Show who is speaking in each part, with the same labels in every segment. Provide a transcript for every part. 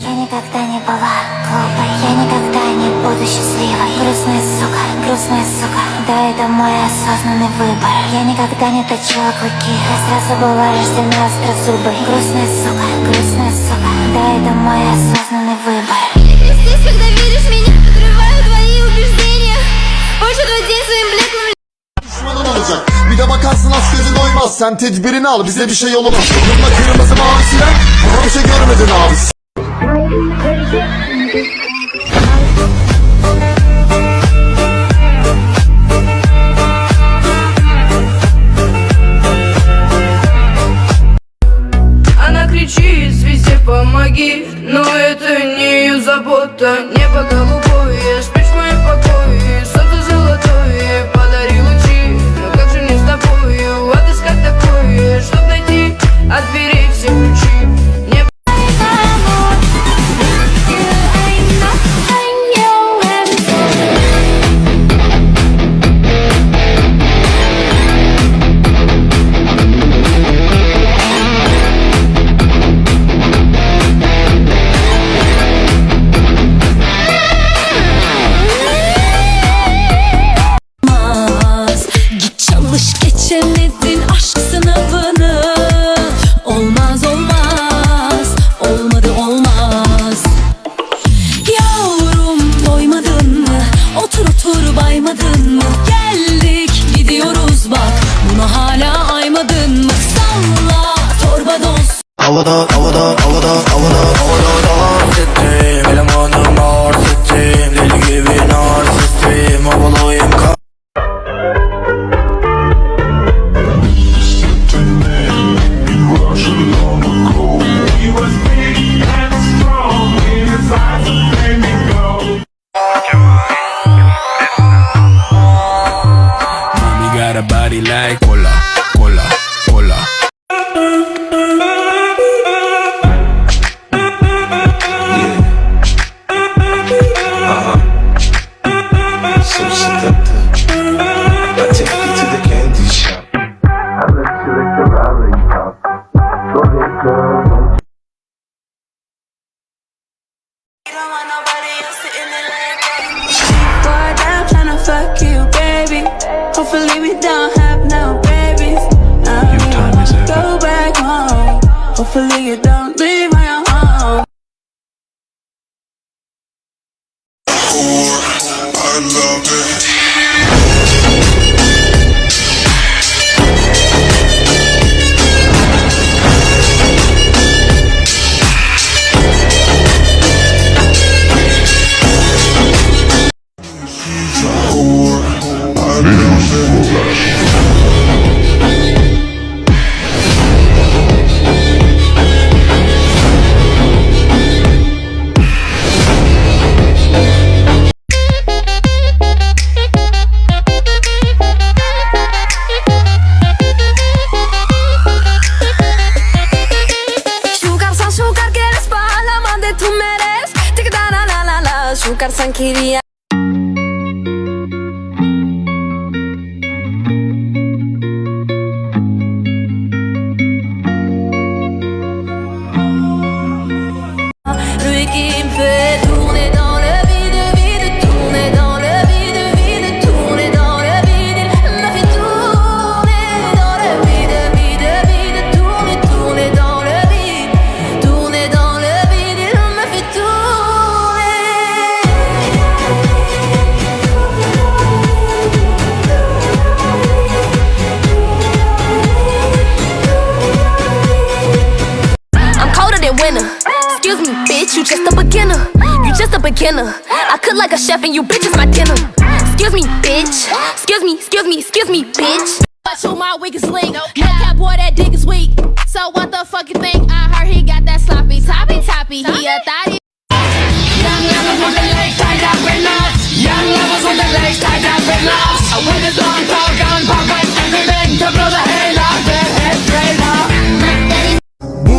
Speaker 1: Я никогда не была глупой Я никогда не буду счастливой. Грустная сука, грустная сука. Да, это мой осознанный выбор. Я никогда не точила клыки Я сразу была рождена острозубой Грустная сука, грустная сука. Да, это мой осознанный выбор.
Speaker 2: Здесь, когда видишь меня, подрываю твои убеждения. Больше день своим блеклым
Speaker 3: olacak. Bir de bakarsın az gözü doymaz. Sen tedbirini al bize bir şey olmaz. Kırmızı kırmızı mavi siren Ama bir şey görmedin abi
Speaker 4: Она кричит везде помоги! Но это не ее забота. Небо голубое,
Speaker 5: Havada, havada, havada, havada, havada dans ettim Elemanım arz ettim Deli gibi narsistim Havalıyım
Speaker 4: Hopefully you don't
Speaker 2: kitty. Beginner. I cook like a chef and you bitches my dinner. Excuse me, bitch. Excuse me, excuse me, excuse me, bitch.
Speaker 6: But you my weakest link. No cap boy, that dick is weak. So what the fuck you think? I heard he got that sloppy, toppy, toppy. He a thotty.
Speaker 4: Young lovers with the legs tied up in knots. Young lovers with the legs tied up in knots. With his long tall gun, pop and everything to blow the hell off their head straight off.
Speaker 3: Bu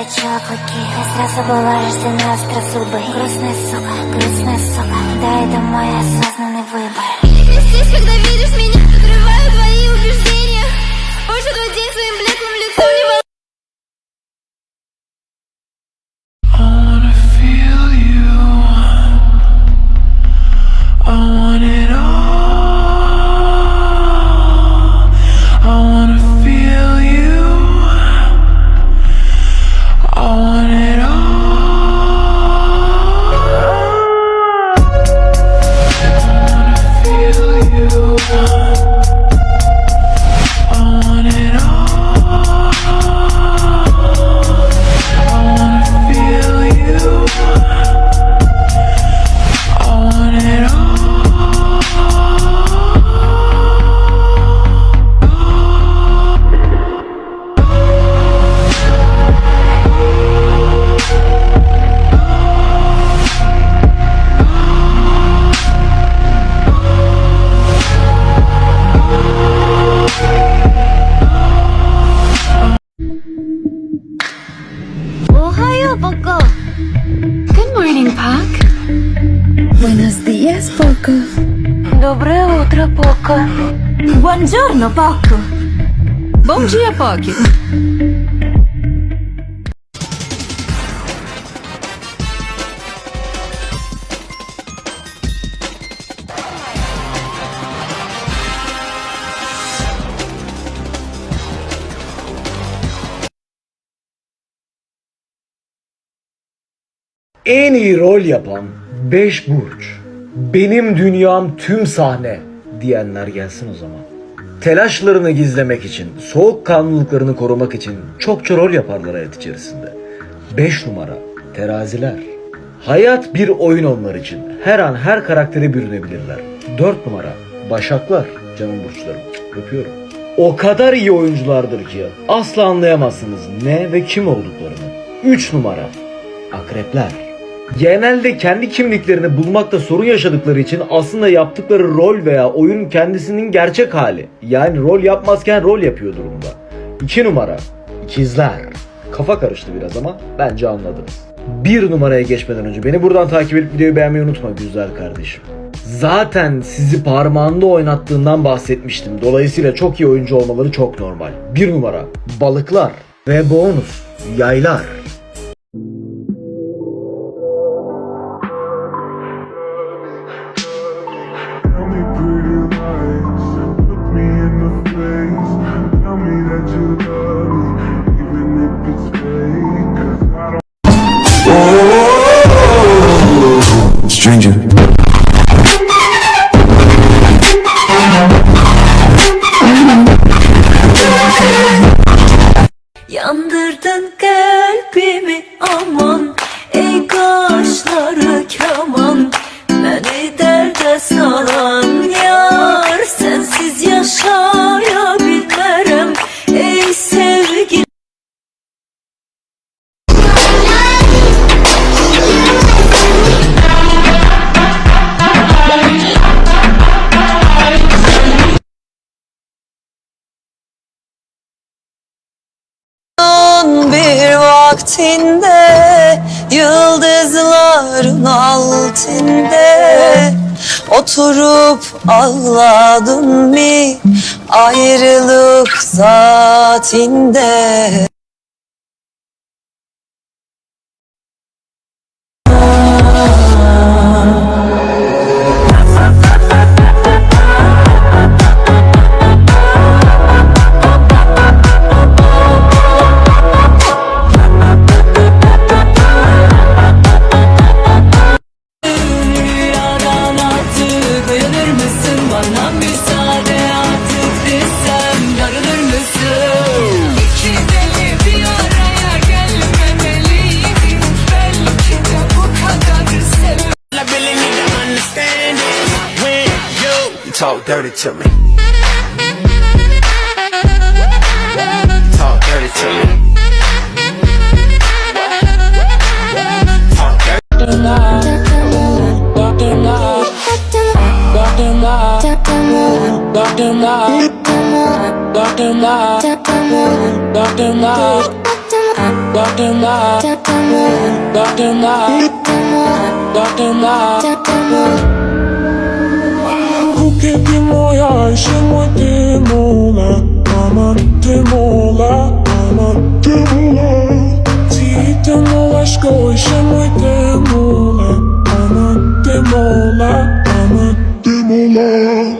Speaker 1: Точила клыки Я сразу была рождена острозубой Грустная сука, грустная сука. Да, это мой осознанный выбор
Speaker 2: Poco. Good morning, Puck. Buenos días, Poco. Доброе утро, Poco.
Speaker 7: Buongiorno, Poco.
Speaker 8: Bom dia, Poco.
Speaker 9: En iyi rol yapan 5 burç. Benim dünyam tüm sahne diyenler gelsin o zaman. Telaşlarını gizlemek için, soğukkanlılıklarını korumak için çokça rol yaparlar hayat içerisinde. 5 numara teraziler. Hayat bir oyun onlar için. Her an her karaktere bürünebilirler. 4 numara başaklar. Canım burçlarım. Öpüyorum. O kadar iyi oyunculardır ki asla anlayamazsınız ne ve kim olduklarını. 3 numara akrepler. Genelde kendi kimliklerini bulmakta sorun yaşadıkları için aslında yaptıkları rol veya oyun kendisinin gerçek hali. Yani rol yapmazken rol yapıyor durumda. 2 numara ikizler. Kafa karıştı biraz ama bence anladınız. Bir numaraya geçmeden önce beni buradan takip edip videoyu beğenmeyi unutma güzel kardeşim. Zaten sizi parmağında oynattığından bahsetmiştim. Dolayısıyla çok iyi oyuncu olmaları çok normal. Bir numara balıklar ve bonus yaylar.
Speaker 4: Stranger
Speaker 7: vaktinde Yıldızların altinde. Oturup ağladın mı Ayrılık zatinde Talk dirty to me. Talk dirty to me. Talk dirty. Doctor Love, Doctor Love, Doctor Love, Doctor Love, Doctor Love,
Speaker 4: Doctor Love, Doctor Love. che ti muoia scemo te mola ama te mola ama te mola ti te
Speaker 10: mola sco scemo te mola ama te mola ama te mola